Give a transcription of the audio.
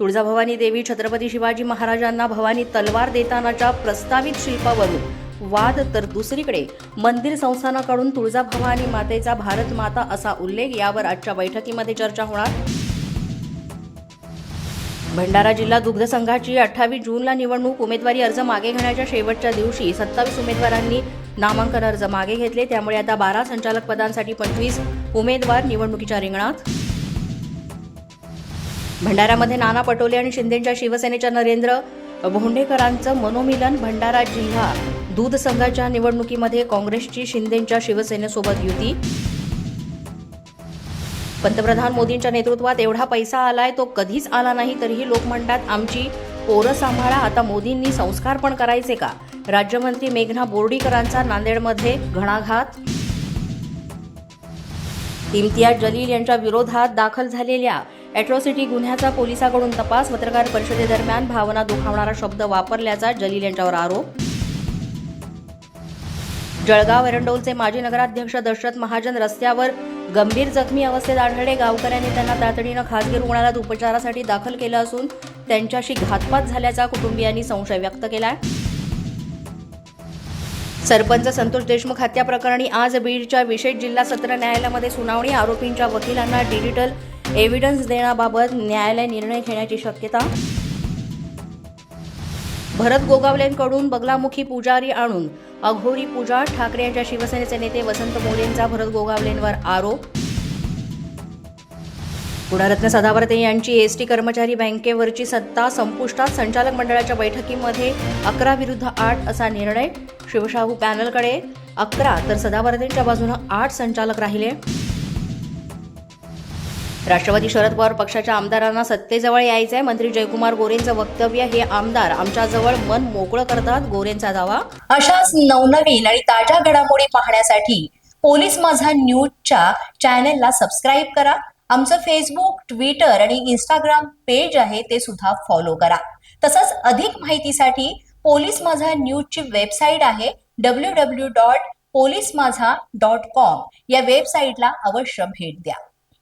तुळजाभवानी देवी छत्रपती शिवाजी महाराजांना भवानी तलवार देतानाच्या प्रस्तावित शिल्पावरून वाद तर दुसरीकडे. मंदिर संस्थानाकडून तुळजाभवानी मातेचा भारत माता असा उल्लेख यावर आजच्या बैठकीमध्ये चर्चा होणार. भंडारा जिल्हा दुग्ध संघाची अठ्ठावीस जूनला निवडणूक उमेदवारी अर्ज मागे घेण्याच्या शेवटच्या दिवशी सत्तावीस उमेदवारांनी नामांकन अर्ज मागे घेतले. त्यामुळे आता बारा संचालक पदांसाठी पंचवीस उमेदवार निवडणुकीच्या रिंगणात. भंडाऱ्यामध्ये नाना पटोले आणि शिंदेच्या शिवसेनेच्या नरेंद्र भोंडेकरांचं मनोमिलन भंडारा जिल्हा दूध संघाच्या निवडणुकीमध्ये काँग्रेसची शिंदेच्या शिवसेनेसोबत युती. पंतप्रधान मोदींच्या नेतृत्वात एवढा पैसा आलाय तो कधीच आला नाही तरीही लोक म्हणतात आमची पोरं सांभाळा आता मोदींनी संस्कार पण करायचे का? राज्यमंत्री मेघना बोर्डीकरांचा नांदेडमध्ये घणाघात. इम्तियाज जलील यांच्या विरोधात दाखल झालेल्या अॅट्रॉसिटी गुन्ह्याचा पोलिसांकडून तपास. पत्रकार परिषदेदरम्यान भावना दुखावणारा शब्द वापरल्याचा जलील यांच्यावर आरोप. जळगाव एरंडोलचे माजी नगराध्यक्ष दशरथ महाजन रस्त्यावर गंभीर जखमी अवस्थेत आढळले. गावकऱ्यांनी त्यांना तातडीनं खासगी रुग्णालयात उपचारासाठी दाखल केलं असून त्यांच्याशी घातपात झाल्याचा कुटुंबियांनी संशय व्यक्त केला सरपंच संतोष देशमुख हत्या प्रकरणी आज बीडच्या विशेष जिल्हा सत्र न्यायालयामध्ये सुनावणी. आरोपींच्या वकिलांना डिजिटल एव्हिडन्स देण्याबाबत न्यायालय निर्णय घेण्याची शक्यता? भरत गोगावलेंकडून बगलामुखी पुजारी आणून अघोरी पूजा ठाकरे यांच्या शिवसेनेचे नेते वसंत मोरेंचा भरत गोगावलेंवर आरोप? गुणरत्न सदावर्ते यांची एसटी कर्मचारी बँकेवरची सत्ता संपुष्टात संचालक मंडळाच्या बैठकीमध्ये अकरा विरुद्ध आठ असा निर्णय? शिवशाहू पॅनलकडे अकरा तर सदावर्तेंच्या बाजूनं आठ संचालक राहिले. राष्ट्रवादी शरद पवार पक्षाच्या आमदारांना सत्तेजवळ यायचंय. मंत्री जयकुमार गोरेंचं वक्तव्य हे आमदार आमच्याजवळ मन मोकळं करतात. गोरेंचा दावा. अशाच नवनवीन आणि ताज्या घडामोडी पाहण्यासाठी पोलीस माझा न्यूजच्या चॅनेलला सबस्क्राईब करा. आमचं फेसबुक ट्विटर आणि इंस्टाग्राम पेज आहे ते सुद्धा फॉलो करा. तसंच अधिक माहितीसाठी पोलीस माझा न्यूजची वेबसाईट आहे W W dot police Majha dot com. या वेबसाईटला अवश्य भेट द्या.